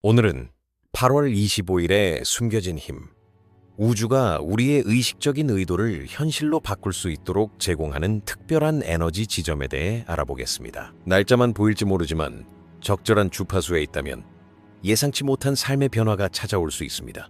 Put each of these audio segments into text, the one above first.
오늘은 8월 25일에 숨겨진 힘. 우주가 우리의 의식적인 의도를 현실로 바꿀 수 있도록 제공하는 특별한 에너지 지점에 대해 알아보겠습니다. 날짜만 보일지 모르지만 적절한 주파수에 있다면 예상치 못한 삶의 변화가 찾아올 수 있습니다.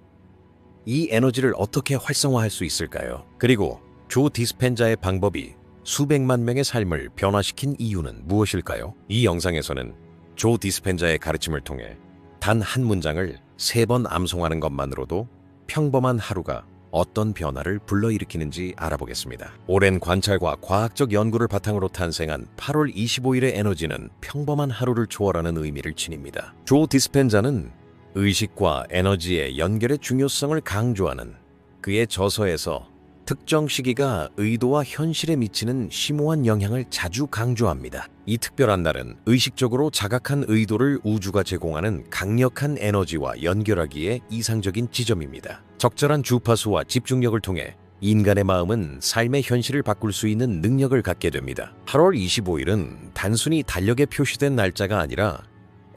이 에너지를 어떻게 활성화할 수 있을까요? 그리고 조 디스펜자의 방법이 수백만 명의 삶을 변화시킨 이유는 무엇일까요? 이 영상에서는 조 디스펜자의 가르침을 통해 단 한 문장을 세 번 암송하는 것만으로도 평범한 하루가 어떤 변화를 불러일으키는지 알아보겠습니다. 오랜 관찰과 과학적 연구를 바탕으로 탄생한 8월 25일의 에너지는 평범한 하루를 초월하는 의미를 지닙니다. 조 디스펜자는 의식과 에너지의 연결의 중요성을 강조하는 그의 저서에서 특정 시기가 의도와 현실에 미치는 심오한 영향을 자주 강조합니다. 이 특별한 날은 의식적으로 자각한 의도를 우주가 제공하는 강력한 에너지와 연결하기에 이상적인 지점입니다. 적절한 주파수와 집중력을 통해 인간의 마음은 삶의 현실을 바꿀 수 있는 능력을 갖게 됩니다. 8월 25일은 단순히 달력에 표시된 날짜가 아니라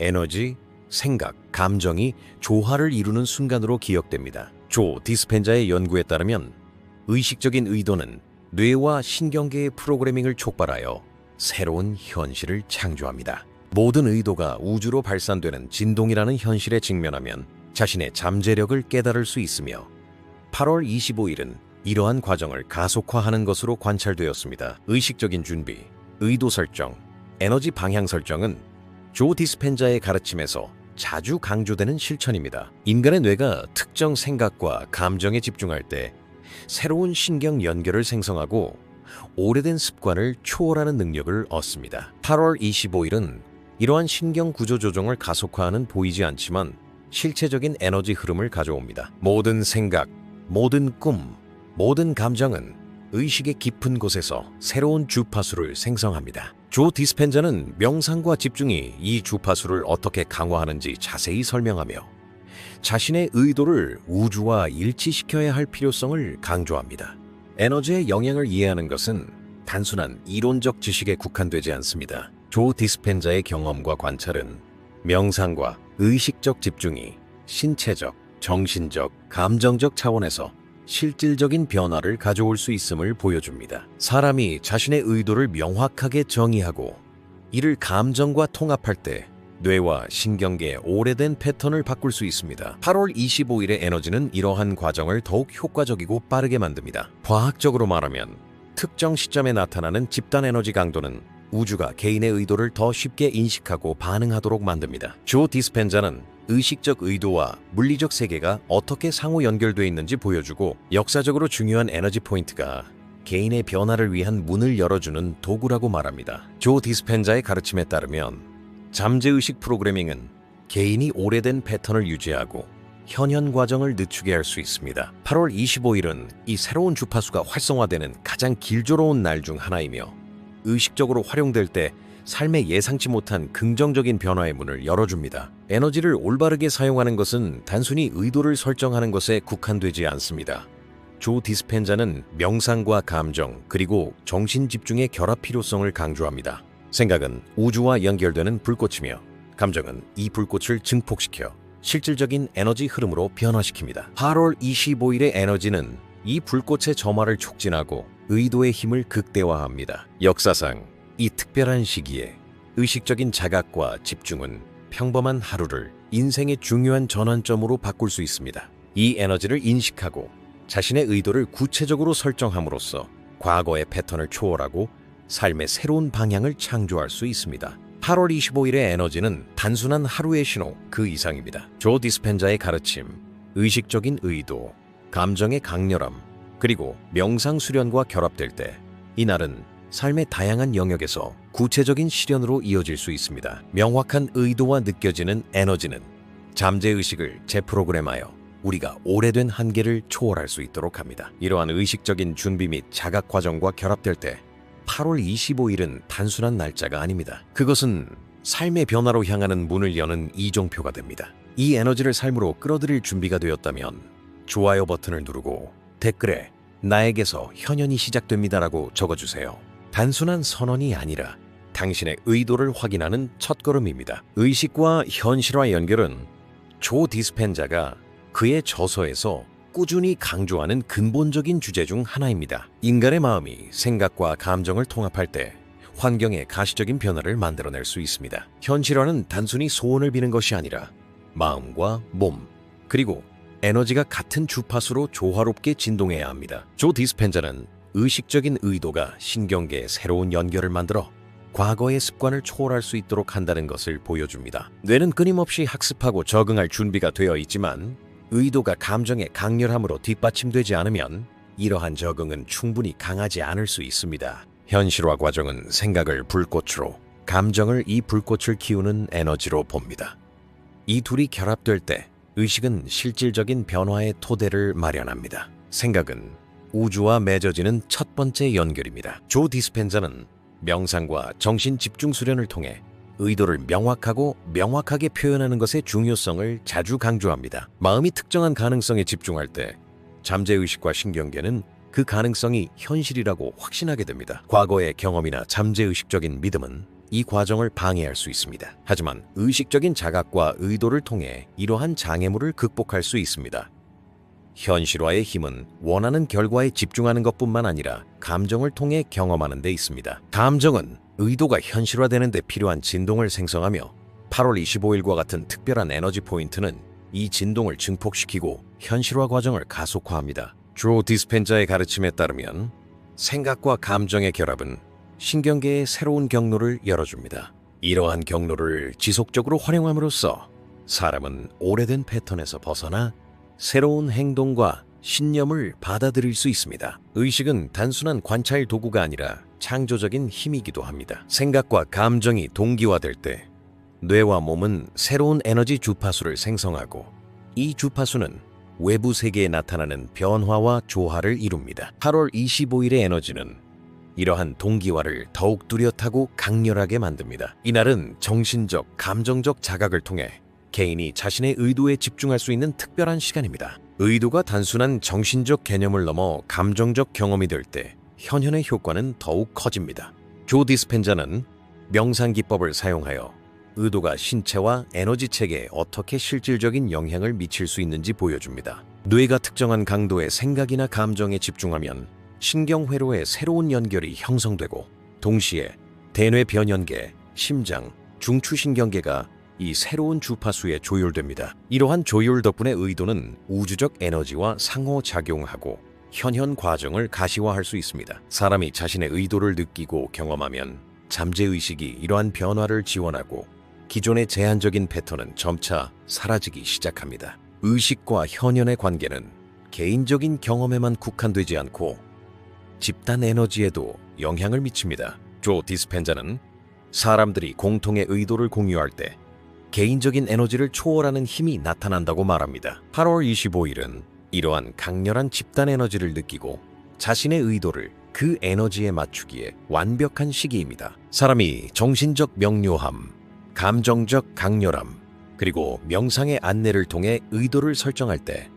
에너지, 생각, 감정이 조화를 이루는 순간으로 기억됩니다. 조 디스펜자의 연구에 따르면 의식적인 의도는 뇌와 신경계의 프로그래밍을 촉발하여 새로운 현실을 창조합니다. 모든 의도가 우주로 발산되는 진동이라는 현실에 직면하면 자신의 잠재력을 깨달을 수 있으며 8월 25일은 이러한 과정을 가속화하는 것으로 관찰되었습니다. 의식적인 준비, 의도 설정, 에너지 방향 설정은 조 디스펜자의 가르침에서 자주 강조되는 실천입니다. 인간의 뇌가 특정 생각과 감정에 집중할 때 새로운 신경 연결을 생성하고 오래된 습관을 초월하는 능력을 얻습니다. 8월 25일은 이러한 신경 구조 조정을 가속화하는 보이지 않지만 실체적인 에너지 흐름을 가져옵니다. 모든 생각, 모든 꿈, 모든 감정은 의식의 깊은 곳에서 새로운 주파수를 생성합니다. 조 디스펜자는 명상과 집중이 이 주파수를 어떻게 강화하는지 자세히 설명하며 자신의 의도를 우주와 일치시켜야 할 필요성을 강조합니다. 에너지의 영향을 이해하는 것은 단순한 이론적 지식에 국한되지 않습니다. 조 디스펜자의 경험과 관찰은 명상과 의식적 집중이 신체적, 정신적, 감정적 차원에서 실질적인 변화를 가져올 수 있음을 보여줍니다. 사람이 자신의 의도를 명확하게 정의하고 이를 감정과 통합할 때 뇌와 신경계의 오래된 패턴을 바꿀 수 있습니다. 8월 25일의 에너지는 이러한 과정을 더욱 효과적이고 빠르게 만듭니다. 과학적으로 말하면 특정 시점에 나타나는 집단 에너지 강도는 우주가 개인의 의도를 더 쉽게 인식하고 반응하도록 만듭니다. 조 디스펜자는 의식적 의도와 물리적 세계가 어떻게 상호 연결되어 있는지 보여주고 역사적으로 중요한 에너지 포인트가 개인의 변화를 위한 문을 열어주는 도구라고 말합니다. 조 디스펜자의 가르침에 따르면 잠재의식 프로그래밍은 개인이 오래된 패턴을 유지하고 현현 과정을 늦추게 할 수 있습니다. 8월 25일은 이 새로운 주파수가 활성화되는 가장 길조로운 날 중 하나이며 의식적으로 활용될 때 삶의 예상치 못한 긍정적인 변화의 문을 열어줍니다. 에너지를 올바르게 사용하는 것은 단순히 의도를 설정하는 것에 국한되지 않습니다. 조 디스펜자는 명상과 감정 그리고 정신 집중의 결합 필요성을 강조합니다. 생각은 우주와 연결되는 불꽃이며 감정은 이 불꽃을 증폭시켜 실질적인 에너지 흐름으로 변화시킵니다. 8월 25일의 에너지는 이 불꽃의 점화를 촉진하고 의도의 힘을 극대화합니다. 역사상 이 특별한 시기에 의식적인 자각과 집중은 평범한 하루를 인생의 중요한 전환점으로 바꿀 수 있습니다. 이 에너지를 인식하고 자신의 의도를 구체적으로 설정함으로써 과거의 패턴을 초월하고 삶의 새로운 방향을 창조할 수 있습니다. 8월 25일의 에너지는 단순한 하루의 신호 그 이상입니다. 조 디스펜자의 가르침, 의식적인 의도, 감정의 강렬함, 그리고 명상 수련과 결합될 때 이날은 삶의 다양한 영역에서 구체적인 실현으로 이어질 수 있습니다. 명확한 의도와 느껴지는 에너지는 잠재의식을 재프로그램하여 우리가 오래된 한계를 초월할 수 있도록 합니다. 이러한 의식적인 준비 및 자각 과정과 결합될 때 8월 25일은 단순한 날짜가 아닙니다. 그것은 삶의 변화로 향하는 문을 여는 이종표가 됩니다. 이 에너지를 삶으로 끌어들일 준비가 되었다면 좋아요 버튼을 누르고 댓글에 나에게서 현현이 시작됩니다라고 적어주세요. 단순한 선언이 아니라 당신의 의도를 확인하는 첫걸음입니다. 의식과 현실화 연결은 조 디스펜자가 그의 저서에서 꾸준히 강조하는 근본적인 주제 중 하나입니다. 인간의 마음이 생각과 감정을 통합할 때 환경의 가시적인 변화를 만들어낼 수 있습니다. 현실화는 단순히 소원을 비는 것이 아니라 마음과 몸, 그리고 에너지가 같은 주파수로 조화롭게 진동해야 합니다. 조 디스펜자는 의식적인 의도가 신경계에 새로운 연결을 만들어 과거의 습관을 초월할 수 있도록 한다는 것을 보여줍니다. 뇌는 끊임없이 학습하고 적응할 준비가 되어 있지만 의도가 감정의 강렬함으로 뒷받침되지 않으면 이러한 적응은 충분히 강하지 않을 수 있습니다. 현실화 과정은 생각을 불꽃으로, 감정을 이 불꽃을 키우는 에너지로 봅니다. 이 둘이 결합될 때 의식은 실질적인 변화의 토대를 마련합니다. 생각은 우주와 맺어지는 첫 번째 연결입니다. 조 디스펜자는 명상과 정신 집중 수련을 통해 의도를 명확하고 명확하게 표현하는 것의 중요성을 자주 강조합니다. 마음이 특정한 가능성에 집중할 때 잠재의식과 신경계는 그 가능성이 현실이라고 확신하게 됩니다. 과거의 경험이나 잠재의식적인 믿음은 이 과정을 방해할 수 있습니다. 하지만 의식적인 자각과 의도를 통해 이러한 장애물을 극복할 수 있습니다. 현실화의 힘은 원하는 결과에 집중하는 것뿐만 아니라 감정을 통해 경험하는 데 있습니다. 감정은 의도가 현실화되는 데 필요한 진동을 생성하며 8월 25일과 같은 특별한 에너지 포인트는 이 진동을 증폭시키고 현실화 과정을 가속화합니다. 조 디스펜자의 가르침에 따르면 생각과 감정의 결합은 신경계의 새로운 경로를 열어줍니다. 이러한 경로를 지속적으로 활용함으로써 사람은 오래된 패턴에서 벗어나 새로운 행동과 신념을 받아들일 수 있습니다. 의식은 단순한 관찰 도구가 아니라 창조적인 힘이기도 합니다. 생각과 감정이 동기화될 때 뇌와 몸은 새로운 에너지 주파수를 생성하고 이 주파수는 외부 세계에 나타나는 변화와 조화를 이룹니다. 8월 25일의 에너지는 이러한 동기화를 더욱 뚜렷하고 강렬하게 만듭니다. 이날은 정신적, 감정적 자각을 통해 개인이 자신의 의도에 집중할 수 있는 특별한 시간입니다. 의도가 단순한 정신적 개념을 넘어 감정적 경험이 될 때 현현의 효과는 더욱 커집니다. 조 디스펜자는 명상 기법을 사용하여 의도가 신체와 에너지 체계에 어떻게 실질적인 영향을 미칠 수 있는지 보여줍니다. 뇌가 특정한 강도의 생각이나 감정에 집중하면 신경 회로의 새로운 연결이 형성되고 동시에 대뇌 변연계, 심장, 중추신경계가 이 새로운 주파수에 조율됩니다. 이러한 조율 덕분에 의도는 우주적 에너지와 상호작용하고 현현 과정을 가시화할 수 있습니다. 사람이 자신의 의도를 느끼고 경험하면 잠재의식이 이러한 변화를 지원하고 기존의 제한적인 패턴은 점차 사라지기 시작합니다. 의식과 현현의 관계는 개인적인 경험에만 국한되지 않고 집단 에너지에도 영향을 미칩니다. 조 디스펜자는 사람들이 공통의 의도를 공유할 때 개인적인 에너지를 초월하는 힘이 나타난다고 말합니다. 8월 25일은 이러한 강렬한 집단 에너지를 느끼고 자신의 의도를 그 에너지에 맞추기에 완벽한 시기입니다. 사람이 정신적 명료함, 감정적 강렬함, 그리고 명상의 안내를 통해 의도를 설정할 때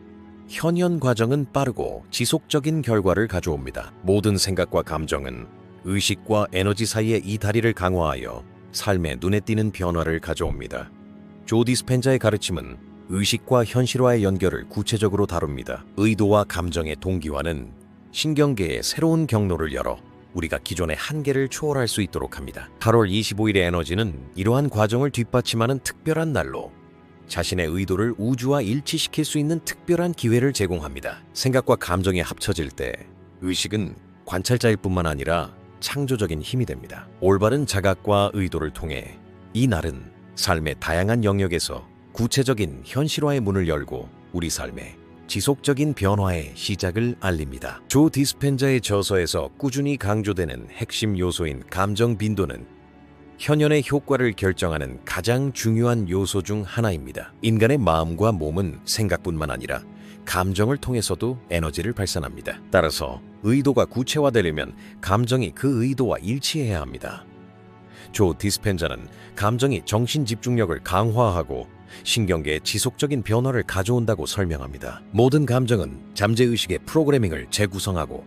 현현 과정은 빠르고 지속적인 결과를 가져옵니다. 모든 생각과 감정은 의식과 에너지 사이의 이 다리를 강화하여 삶에 눈에 띄는 변화를 가져옵니다. 조 디스펜자의 가르침은 의식과 현실화의 연결을 구체적으로 다룹니다. 의도와 감정의 동기화는 신경계의 새로운 경로를 열어 우리가 기존의 한계를 초월할 수 있도록 합니다. 8월 25일의 에너지는 이러한 과정을 뒷받침하는 특별한 날로 자신의 의도를 우주와 일치시킬 수 있는 특별한 기회를 제공합니다. 생각과 감정이 합쳐질 때 의식은 관찰자일 뿐만 아니라 창조적인 힘이 됩니다. 올바른 자각과 의도를 통해 이 날은 삶의 다양한 영역에서 구체적인 현실화의 문을 열고 우리 삶에 지속적인 변화의 시작을 알립니다. 조 디스펜자의 저서에서 꾸준히 강조되는 핵심 요소인 감정 빈도는 현현의 효과를 결정하는 가장 중요한 요소 중 하나입니다. 인간의 마음과 몸은 생각뿐만 아니라 감정을 통해서도 에너지를 발산합니다. 따라서 의도가 구체화되려면 감정이 그 의도와 일치해야 합니다. 조 디스펜자는 감정이 정신 집중력을 강화하고 신경계에 지속적인 변화를 가져온다고 설명합니다. 모든 감정은 잠재의식의 프로그래밍을 재구성하고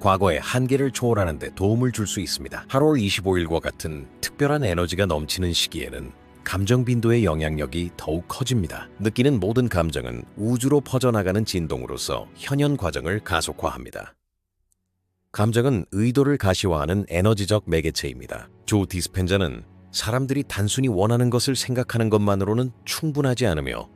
과거의 한계를 초월하는 데 도움을 줄 수 있습니다. 8월 25일과 같은 특별한 에너지가 넘치는 시기에는 감정 빈도의 영향력이 더욱 커집니다. 느끼는 모든 감정은 우주로 퍼져나가는 진동으로서 현현 과정을 가속화합니다. 감정은 의도를 가시화하는 에너지적 매개체입니다. 조 디스펜자는 사람들이 단순히 원하는 것을 생각하는 것만으로는 충분하지 않으며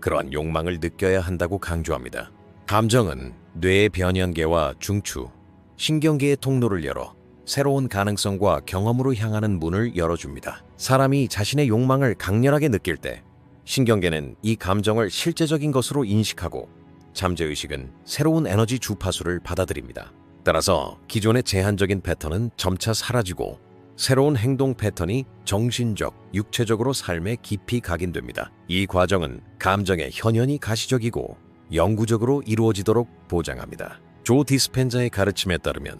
그러한 욕망을 느껴야 한다고 강조합니다. 감정은 뇌의 변연계와 중추, 신경계의 통로를 열어 새로운 가능성과 경험으로 향하는 문을 열어줍니다. 사람이 자신의 욕망을 강렬하게 느낄 때 신경계는 이 감정을 실제적인 것으로 인식하고 잠재의식은 새로운 에너지 주파수를 받아들입니다. 따라서 기존의 제한적인 패턴은 점차 사라지고 새로운 행동 패턴이 정신적, 육체적으로 삶에 깊이 각인됩니다. 이 과정은 감정의 현현이 가시적이고 영구적으로 이루어지도록 보장합니다. 조 디스펜자의 가르침에 따르면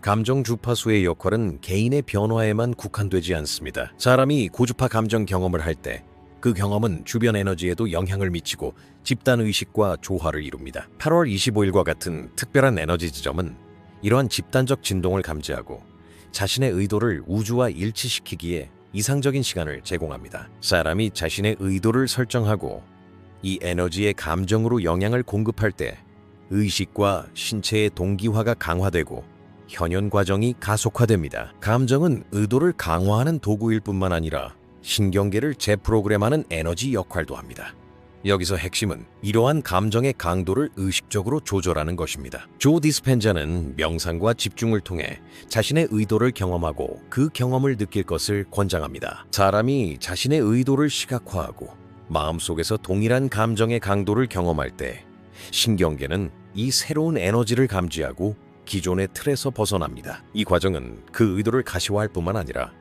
감정 주파수의 역할은 개인의 변화에만 국한되지 않습니다. 사람이 고주파 감정 경험을 할 때 그 경험은 주변 에너지에도 영향을 미치고 집단 의식과 조화를 이룹니다. 8월 25일과 같은 특별한 에너지 지점은 이러한 집단적 진동을 감지하고 자신의 의도를 우주와 일치시키기에 이상적인 시간을 제공합니다. 사람이 자신의 의도를 설정하고 이 에너지의 감정으로 영향을 공급할 때 의식과 신체의 동기화가 강화되고 현현 과정이 가속화됩니다. 감정은 의도를 강화하는 도구일 뿐만 아니라 신경계를 재프로그램하는 에너지 역할도 합니다. 여기서 핵심은 이러한 감정의 강도를 의식적으로 조절하는 것입니다. 조 디스펜자는 명상과 집중을 통해 자신의 의도를 경험하고 그 경험을 느낄 것을 권장합니다. 사람이 자신의 의도를 시각화하고 마음속에서 동일한 감정의 강도를 경험할 때 신경계는 이 새로운 에너지를 감지하고 기존의 틀에서 벗어납니다. 이 과정은 그 의도를 가시화할 뿐만 아니라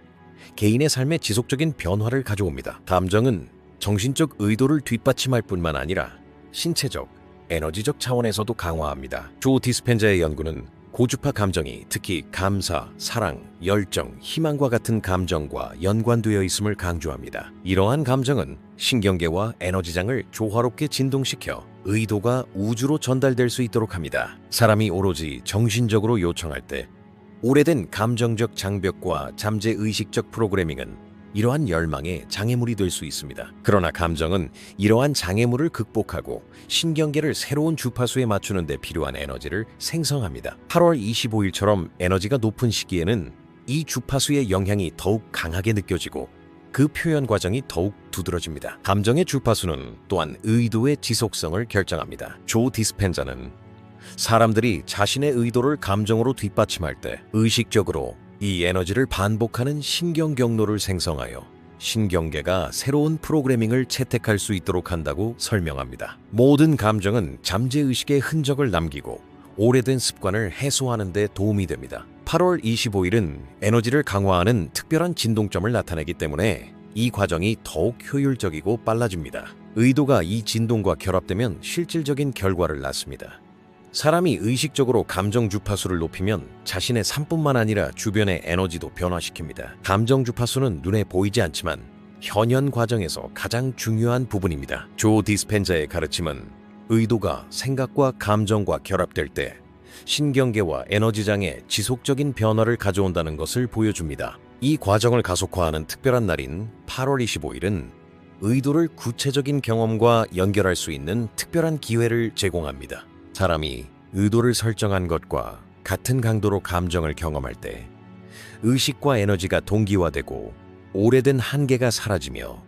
개인의 삶에 지속적인 변화를 가져옵니다. 감정은 정신적 의도를 뒷받침할 뿐만 아니라 신체적, 에너지적 차원에서도 강화합니다. 조 디스펜자의 연구는 고주파 감정이 특히 감사, 사랑, 열정, 희망과 같은 감정과 연관되어 있음을 강조합니다. 이러한 감정은 신경계와 에너지장을 조화롭게 진동시켜 의도가 우주로 전달될 수 있도록 합니다. 사람이 오로지 정신적으로 요청할 때 오래된 감정적 장벽과 잠재 의식적 프로그래밍은 이러한 열망의 장애물이 될 수 있습니다. 그러나 감정은 이러한 장애물을 극복하고 신경계를 새로운 주파수에 맞추는 데 필요한 에너지를 생성합니다. 8월 25일처럼 에너지가 높은 시기에는 이 주파수의 영향이 더욱 강하게 느껴지고 그 표현 과정이 더욱 두드러집니다. 감정의 주파수는 또한 의도의 지속성을 결정합니다. 조 디스펜자는 사람들이 자신의 의도를 감정으로 뒷받침할 때 의식적으로 이 에너지를 반복하는 신경 경로를 생성하여 신경계가 새로운 프로그래밍을 채택할 수 있도록 한다고 설명합니다. 모든 감정은 잠재의식의 흔적을 남기고 오래된 습관을 해소하는 데 도움이 됩니다. 8월 25일은 에너지를 강화하는 특별한 진동점을 나타내기 때문에 이 과정이 더욱 효율적이고 빨라집니다. 의도가 이 진동과 결합되면 실질적인 결과를 낳습니다. 사람이 의식적으로 감정 주파수를 높이면 자신의 삶뿐만 아니라 주변의 에너지도 변화시킵니다. 감정 주파수는 눈에 보이지 않지만 현현 과정에서 가장 중요한 부분입니다. 조 디스펜자의 가르침은 의도가 생각과 감정과 결합될 때 신경계와 에너지장에 지속적인 변화를 가져온다는 것을 보여줍니다. 이 과정을 가속화하는 특별한 날인 8월 25일은 의도를 구체적인 경험과 연결할 수 있는 특별한 기회를 제공합니다. 사람이 의도를 설정한 것과 같은 강도로 감정을 경험할 때 의식과 에너지가 동기화되고 오래된 한계가 사라지며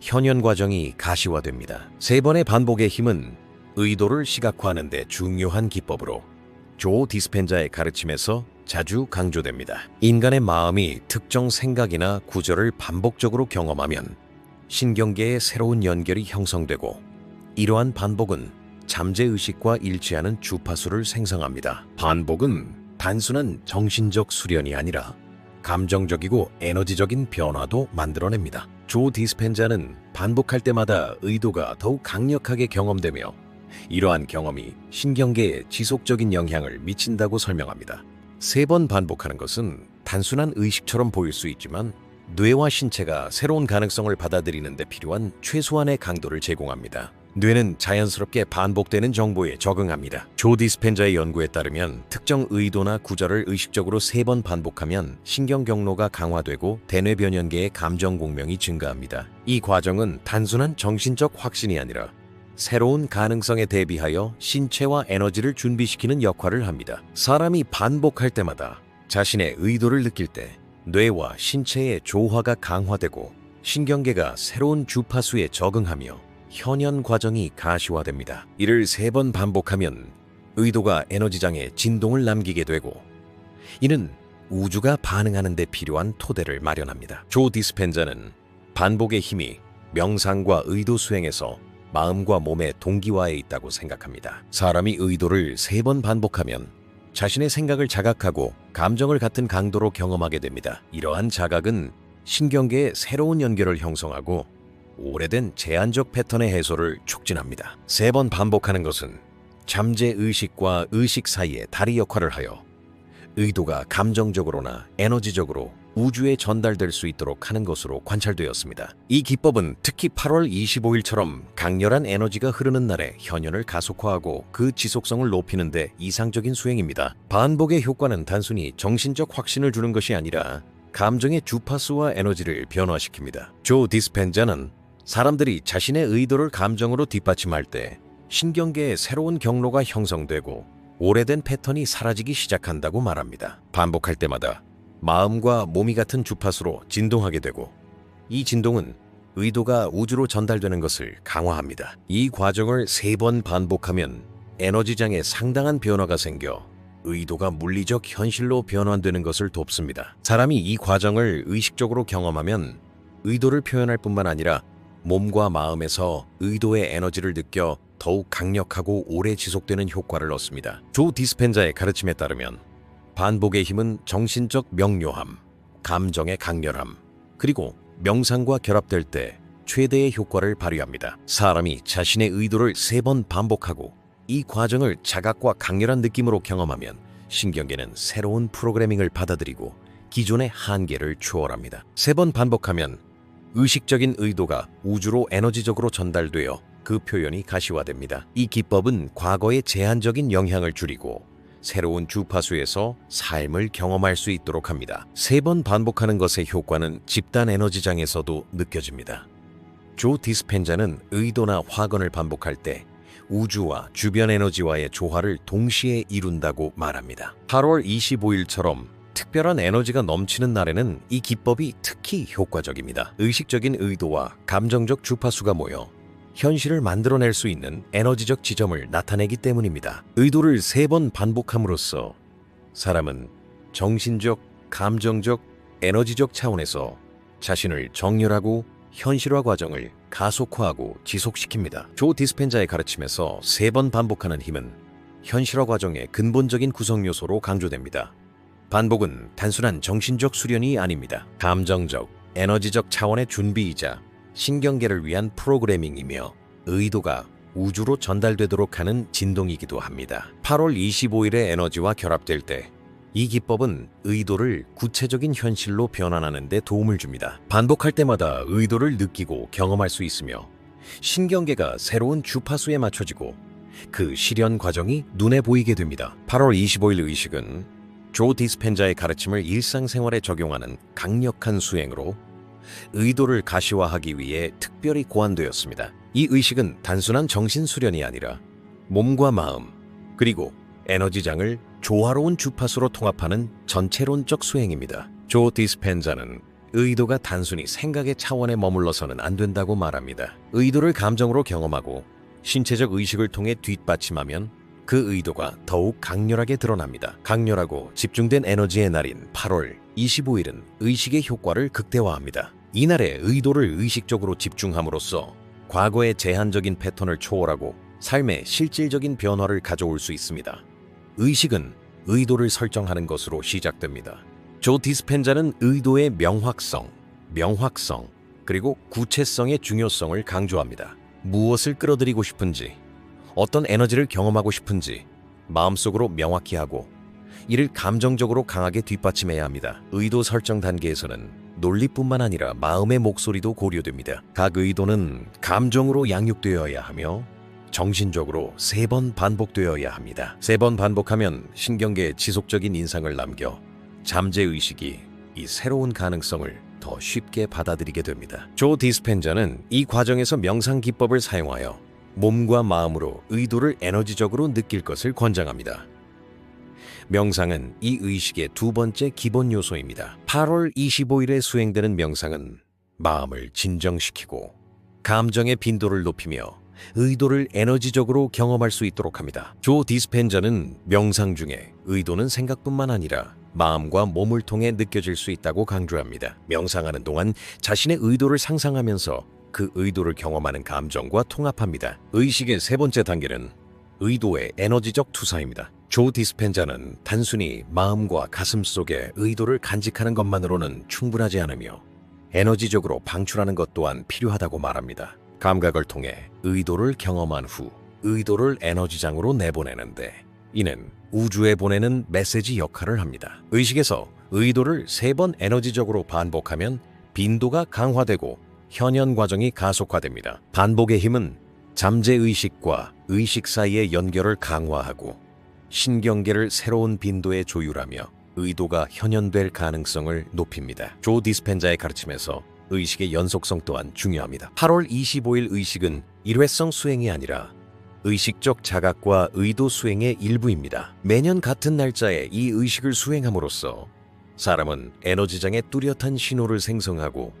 현현 과정이 가시화됩니다. 세 번의 반복의 힘은 의도를 시각화하는 데 중요한 기법으로 조 디스펜자의 가르침에서 자주 강조됩니다. 인간의 마음이 특정 생각이나 구절을 반복적으로 경험하면 신경계의 새로운 연결이 형성되고 이러한 반복은 잠재의식과 일치하는 주파수를 생성합니다. 반복은 단순한 정신적 수련이 아니라 감정적이고 에너지적인 변화도 만들어냅니다. 조 디스펜자는 반복할 때마다 의도가 더욱 강력하게 경험되며 이러한 경험이 신경계에 지속적인 영향을 미친다고 설명합니다. 세 번 반복하는 것은 단순한 의식처럼 보일 수 있지만 뇌와 신체가 새로운 가능성을 받아들이는 데 필요한 최소한의 강도를 제공합니다. 뇌는 자연스럽게 반복되는 정보에 적응합니다. 조 디스펜자의 연구에 따르면 특정 의도나 구절을 의식적으로 세 번 반복하면 신경 경로가 강화되고 대뇌 변연계의 감정 공명이 증가합니다. 이 과정은 단순한 정신적 확신이 아니라 새로운 가능성에 대비하여 신체와 에너지를 준비시키는 역할을 합니다. 사람이 반복할 때마다 자신의 의도를 느낄 때 뇌와 신체의 조화가 강화되고 신경계가 새로운 주파수에 적응하며 현현 과정이 가시화됩니다. 이를 세 번 반복하면 의도가 에너지장에 진동을 남기게 되고 이는 우주가 반응하는 데 필요한 토대를 마련합니다. 조 디스펜자는 반복의 힘이 명상과 의도 수행에서 마음과 몸의 동기화에 있다고 생각합니다. 사람이 의도를 세 번 반복하면 자신의 생각을 자각하고 감정을 같은 강도로 경험하게 됩니다. 이러한 자각은 신경계의 새로운 연결을 형성하고 오래된 제한적 패턴의 해소를 촉진합니다. 세 번 반복하는 것은 잠재 의식과 의식 사이에 다리 역할을 하여 의도가 감정적으로나 에너지적으로 우주에 전달될 수 있도록 하는 것으로 관찰되었습니다. 이 기법은 특히 8월 25일처럼 강렬한 에너지가 흐르는 날에 현현을 가속화하고 그 지속성을 높이는 데 이상적인 수행입니다. 반복의 효과는 단순히 정신적 확신을 주는 것이 아니라 감정의 주파수와 에너지를 변화시킵니다. 조 디스펜자는 사람들이 자신의 의도를 감정으로 뒷받침할 때 신경계의 새로운 경로가 형성되고 오래된 패턴이 사라지기 시작한다고 말합니다. 반복할 때마다 마음과 몸이 같은 주파수로 진동하게 되고 이 진동은 의도가 우주로 전달되는 것을 강화합니다. 이 과정을 세 번 반복하면 에너지장에 상당한 변화가 생겨 의도가 물리적 현실로 변환되는 것을 돕습니다. 사람이 이 과정을 의식적으로 경험하면 의도를 표현할 뿐만 아니라 몸과 마음에서 의도의 에너지를 느껴 더욱 강력하고 오래 지속되는 효과를 얻습니다. 조 디스펜자의 가르침에 따르면 반복의 힘은 정신적 명료함, 감정의 강렬함, 그리고 명상과 결합될 때 최대의 효과를 발휘합니다. 사람이 자신의 의도를 세 번 반복하고 이 과정을 자각과 강렬한 느낌으로 경험하면 신경계는 새로운 프로그래밍을 받아들이고 기존의 한계를 초월합니다. 세 번 반복하면 의식적인 의도가 우주로 에너지적으로 전달되어 그 표현이 가시화됩니다. 이 기법은 과거의 제한적인 영향을 줄이고 새로운 주파수에서 삶을 경험할 수 있도록 합니다. 세 번 반복하는 것의 효과는 집단 에너지장에서도 느껴집니다. 조 디스펜자는 의도나 화건을 반복할 때 우주와 주변 에너지와의 조화를 동시에 이룬다고 말합니다. 8월 25일처럼 특별한 에너지가 넘치는 날에는 이 기법이 특히 효과적입니다. 의식적인 의도와 감정적 주파수가 모여 현실을 만들어낼 수 있는 에너지적 지점을 나타내기 때문입니다. 의도를 세 번 반복함으로써 사람은 정신적, 감정적, 에너지적 차원에서 자신을 정렬하고 현실화 과정을 가속화하고 지속시킵니다. 조 디스펜자의 가르침에서 세 번 반복하는 힘은 현실화 과정의 근본적인 구성 요소로 강조됩니다. 반복은 단순한 정신적 수련이 아닙니다. 감정적, 에너지적 차원의 준비이자 신경계를 위한 프로그래밍이며 의도가 우주로 전달되도록 하는 진동이기도 합니다. 8월 25일의 에너지와 결합될 때 이 기법은 의도를 구체적인 현실로 변환하는 데 도움을 줍니다. 반복할 때마다 의도를 느끼고 경험할 수 있으며 신경계가 새로운 주파수에 맞춰지고 그 실현 과정이 눈에 보이게 됩니다. 8월 25일 의식은 조 디스펜자의 가르침을 일상생활에 적용하는 강력한 수행으로 의도를 가시화하기 위해 특별히 고안되었습니다. 이 의식은 단순한 정신 수련이 아니라 몸과 마음 그리고 에너지장을 조화로운 주파수로 통합하는 전체론적 수행입니다. 조 디스펜자는 의도가 단순히 생각의 차원에 머물러서는 안 된다고 말합니다. 의도를 감정으로 경험하고 신체적 의식을 통해 뒷받침하면 그 의도가 더욱 강렬하게 드러납니다. 강렬하고 집중된 에너지의 날인 8월 25일은 의식의 효과를 극대화합니다. 이날의 의도를 의식적으로 집중함으로써 과거의 제한적인 패턴을 초월하고 삶의 실질적인 변화를 가져올 수 있습니다. 의식은 의도를 설정하는 것으로 시작됩니다. 조 디스펜자는 의도의 명확성, 명확성, 그리고 구체성의 중요성을 강조합니다. 무엇을 끌어들이고 싶은지, 어떤 에너지를 경험하고 싶은지 마음속으로 명확히 하고 이를 감정적으로 강하게 뒷받침해야 합니다. 의도 설정 단계에서는 논리뿐만 아니라 마음의 목소리도 고려됩니다. 각 의도는 감정으로 양육되어야 하며 정신적으로 세 번 반복되어야 합니다. 세 번 반복하면 신경계에 지속적인 인상을 남겨 잠재 의식이 이 새로운 가능성을 더 쉽게 받아들이게 됩니다. 조 디스펜자는 이 과정에서 명상 기법을 사용하여 몸과 마음으로 의도를 에너지적으로 느낄 것을 권장합니다. 명상은 이 의식의 두 번째 기본 요소입니다. 8월 25일에 수행되는 명상은 마음을 진정시키고 감정의 빈도를 높이며 의도를 에너지적으로 경험할 수 있도록 합니다. 조 디스펜자는 명상 중에 의도는 생각뿐만 아니라 마음과 몸을 통해 느껴질 수 있다고 강조합니다. 명상하는 동안 자신의 의도를 상상하면서 그 의도를 경험하는 감정과 통합합니다. 의식의 세 번째 단계는 의도의 에너지적 투사입니다. 조 디스펜자는 단순히 마음과 가슴 속에 의도를 간직하는 것만으로는 충분하지 않으며 에너지적으로 방출하는 것 또한 필요하다고 말합니다. 감각을 통해 의도를 경험한 후 의도를 에너지장으로 내보내는데 이는 우주에 보내는 메시지 역할을 합니다. 의식에서 의도를 세 번 에너지적으로 반복하면 빈도가 강화되고 현현 과정이 가속화됩니다. 반복의 힘은 잠재 의식과 의식 사이의 연결을 강화하고 신경계를 새로운 빈도에 조율하며 의도가 현현될 가능성을 높입니다. 조 디스펜자의 가르침에서 의식의 연속성 또한 중요합니다. 8월 25일 의식은 일회성 수행이 아니라 의식적 자각과 의도 수행의 일부입니다. 매년 같은 날짜에 이 의식을 수행함으로써 사람은 에너지장의 뚜렷한 신호를 생성하고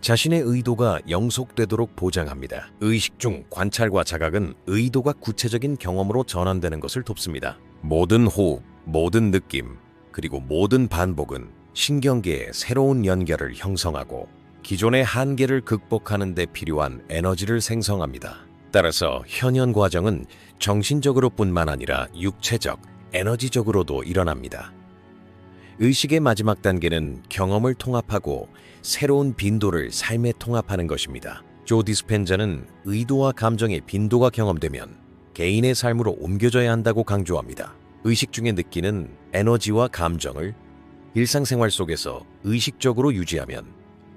자신의 의도가 영속되도록 보장합니다. 의식 중 관찰과 자각은 의도가 구체적인 경험으로 전환되는 것을 돕습니다. 모든 호흡, 모든 느낌, 그리고 모든 반복은 신경계의 새로운 연결을 형성하고 기존의 한계를 극복하는 데 필요한 에너지를 생성합니다. 따라서 현현 과정은 정신적으로 뿐만 아니라 육체적, 에너지적으로도 일어납니다. 의식의 마지막 단계는 경험을 통합하고 새로운 빈도를 삶에 통합하는 것입니다. 조 디스펜자는 의도와 감정의 빈도가 경험되면 개인의 삶으로 옮겨져야 한다고 강조합니다. 의식 중에 느끼는 에너지와 감정을 일상생활 속에서 의식적으로 유지하면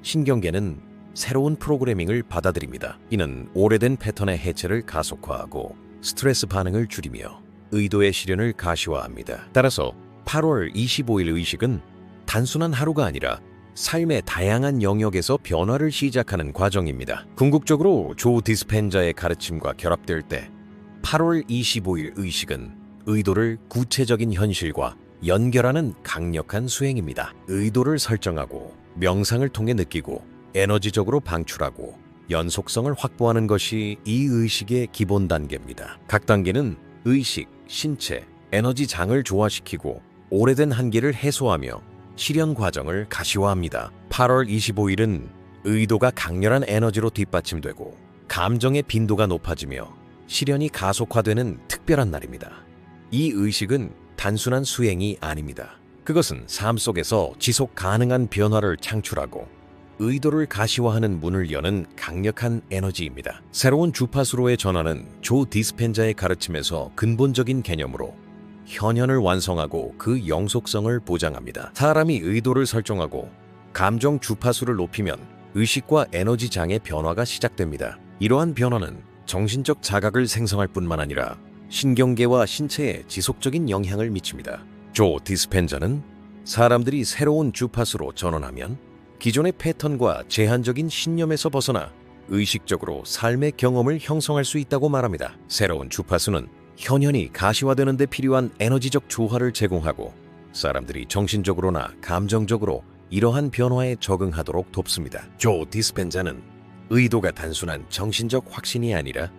신경계는 새로운 프로그래밍을 받아들입니다. 이는 오래된 패턴의 해체를 가속화하고 스트레스 반응을 줄이며 의도의 실현을 가시화합니다. 따라서 8월 25일 의식은 단순한 하루가 아니라 삶의 다양한 영역에서 변화를 시작하는 과정입니다. 궁극적으로 조 디스펜자의 가르침과 결합될 때 8월 25일 의식은 의도를 구체적인 현실과 연결하는 강력한 수행입니다. 의도를 설정하고 명상을 통해 느끼고 에너지적으로 방출하고 연속성을 확보하는 것이 이 의식의 기본 단계입니다. 각 단계는 의식, 신체, 에너지 장을 조화시키고 오래된 한계를 해소하며 실현 과정을 가시화합니다. 8월 25일은 의도가 강렬한 에너지로 뒷받침되고 감정의 빈도가 높아지며 실현이 가속화되는 특별한 날입니다. 이 의식은 단순한 수행이 아닙니다. 그것은 삶 속에서 지속 가능한 변화를 창출하고 의도를 가시화하는 문을 여는 강력한 에너지입니다. 새로운 주파수로의 전환은 조 디스펜자의 가르침에서 근본적인 개념으로 현현을 완성하고 그 영속성을 보장합니다. 사람이 의도를 설정하고 감정 주파수를 높이면 의식과 에너지 장의 변화가 시작됩니다. 이러한 변화는 정신적 자각을 생성할 뿐만 아니라 신경계와 신체에 지속적인 영향을 미칩니다. 조 디스펜자는 사람들이 새로운 주파수로 전환하면 기존의 패턴과 제한적인 신념에서 벗어나 의식적으로 삶의 경험을 형성할 수 있다고 말합니다. 새로운 주파수는 현현이 가시화되는 데 필요한 에너지적 조화를 제공하고 사람들이 정신적으로나 감정적으로 이러한 변화에 적응하도록 돕습니다. 조 디스펜자는 의도가 단순한 정신적 확신이 아니라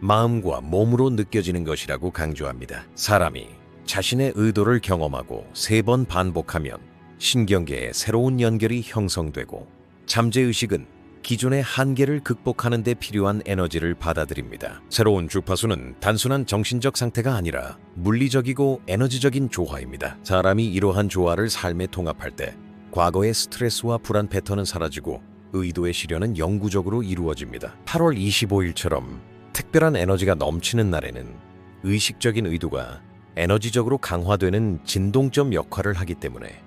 마음과 몸으로 느껴지는 것이라고 강조합니다. 사람이 자신의 의도를 경험하고 세 번 반복하면 신경계에 새로운 연결이 형성되고 잠재의식은 기존의 한계를 극복하는 데 필요한 에너지를 받아들입니다. 새로운 주파수는 단순한 정신적 상태가 아니라 물리적이고 에너지적인 조화입니다. 사람이 이러한 조화를 삶에 통합할 때 과거의 스트레스와 불안 패턴은 사라지고 의도의 실현은 영구적으로 이루어집니다. 8월 25일처럼 특별한 에너지가 넘치는 날에는 의식적인 의도가 에너지적으로 강화되는 진동점 역할을 하기 때문에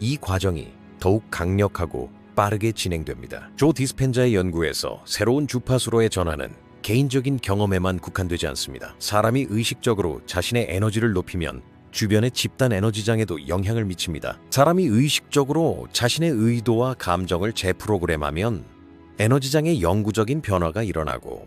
이 과정이 더욱 강력하고 빠르게 진행됩니다. 조 디스펜자의 연구에서 새로운 주파수로의 전환은 개인적인 경험에만 국한되지 않습니다. 사람이 의식적으로 자신의 에너지를 높이면 주변의 집단 에너지장에도 영향을 미칩니다. 사람이 의식적으로 자신의 의도와 감정을 재프로그램하면 에너지장의 영구적인 변화가 일어나고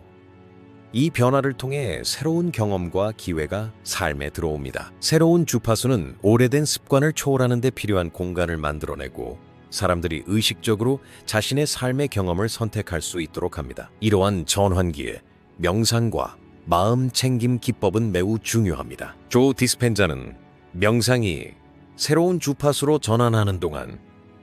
이 변화를 통해 새로운 경험과 기회가 삶에 들어옵니다. 새로운 주파수는 오래된 습관을 초월하는 데 필요한 공간을 만들어내고 사람들이 의식적으로 자신의 삶의 경험을 선택할 수 있도록 합니다. 이러한 전환기에 명상과 마음 챙김 기법은 매우 중요합니다. 조 디스펜자는 명상이 새로운 주파수로 전환하는 동안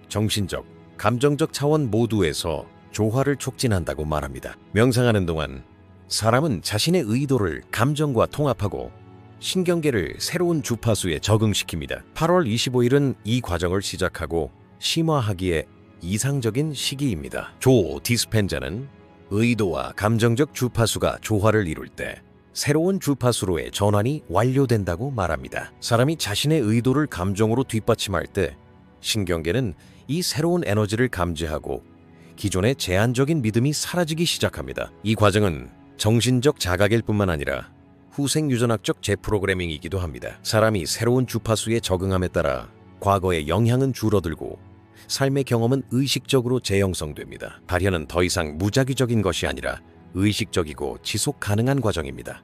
정신적, 감정적 차원 모두에서 조화를 촉진한다고 말합니다. 명상하는 동안 사람은 자신의 의도를 감정과 통합하고 신경계를 새로운 주파수에 적응시킵니다. 8월 25일은 이 과정을 시작하고 심화하기에 이상적인 시기입니다. 조 디스펜자는 의도와 감정적 주파수가 조화를 이룰 때 새로운 주파수로의 전환이 완료된다고 말합니다. 사람이 자신의 의도를 감정으로 뒷받침할 때 신경계는 이 새로운 에너지를 감지하고 기존의 제한적인 믿음이 사라지기 시작합니다. 이 과정은 정신적 자각일 뿐만 아니라 후생 유전학적 재프로그래밍이기도 합니다. 사람이 새로운 주파수에 적응함에 따라 과거의 영향은 줄어들고 삶의 경험은 의식적으로 재형성됩니다. 발현은 더 이상 무작위적인 것이 아니라 의식적이고 지속 가능한 과정입니다.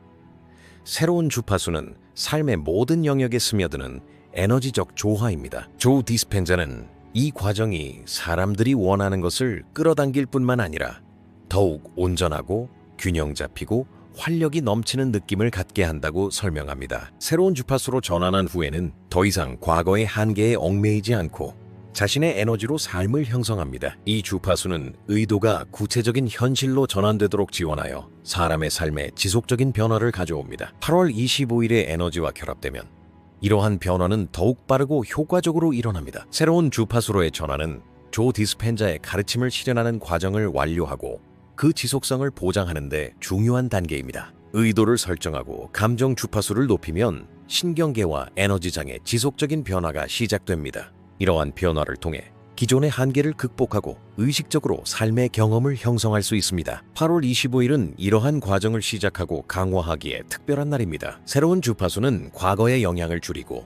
새로운 주파수는 삶의 모든 영역에 스며드는 에너지적 조화입니다. 조 디스펜자는 이 과정이 사람들이 원하는 것을 끌어당길 뿐만 아니라 더욱 온전하고 균형 잡히고 활력이 넘치는 느낌을 갖게 한다고 설명합니다. 새로운 주파수로 전환한 후에는 더 이상 과거의 한계에 얽매이지 않고 자신의 에너지로 삶을 형성합니다. 이 주파수는 의도가 구체적인 현실로 전환되도록 지원하여 사람의 삶에 지속적인 변화를 가져옵니다. 8월 25일의 에너지와 결합되면 이러한 변화는 더욱 빠르고 효과적으로 일어납니다. 새로운 주파수로의 전환은 조 디스펜자의 가르침을 실현하는 과정을 완료하고 그 지속성을 보장하는 데 중요한 단계입니다. 의도를 설정하고 감정 주파수를 높이면 신경계와 에너지장의 지속적인 변화가 시작됩니다. 이러한 변화를 통해 기존의 한계를 극복하고 의식적으로 삶의 경험을 형성할 수 있습니다. 8월 25일은 이러한 과정을 시작하고 강화하기에 특별한 날입니다. 새로운 주파수는 과거의 영향을 줄이고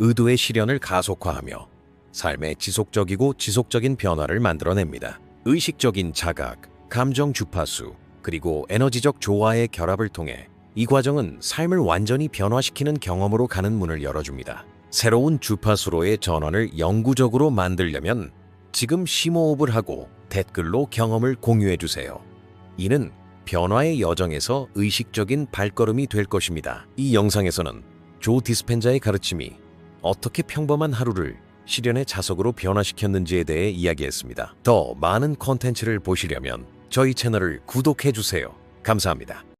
의도의 실현을 가속화하며 삶의 지속적이고 지속적인 변화를 만들어냅니다. 의식적인 자각, 감정 주파수, 그리고 에너지적 조화의 결합을 통해 이 과정은 삶을 완전히 변화시키는 경험으로 가는 문을 열어줍니다. 새로운 주파수로의 전환을 영구적으로 만들려면 지금 심호흡을 하고 댓글로 경험을 공유해 주세요. 이는 변화의 여정에서 의식적인 발걸음이 될 것입니다. 이 영상에서는 조 디스펜자의 가르침이 어떻게 평범한 하루를 실현의 자석으로 변화시켰는지에 대해 이야기했습니다. 더 많은 콘텐츠를 보시려면 저희 채널을 구독해 주세요. 감사합니다.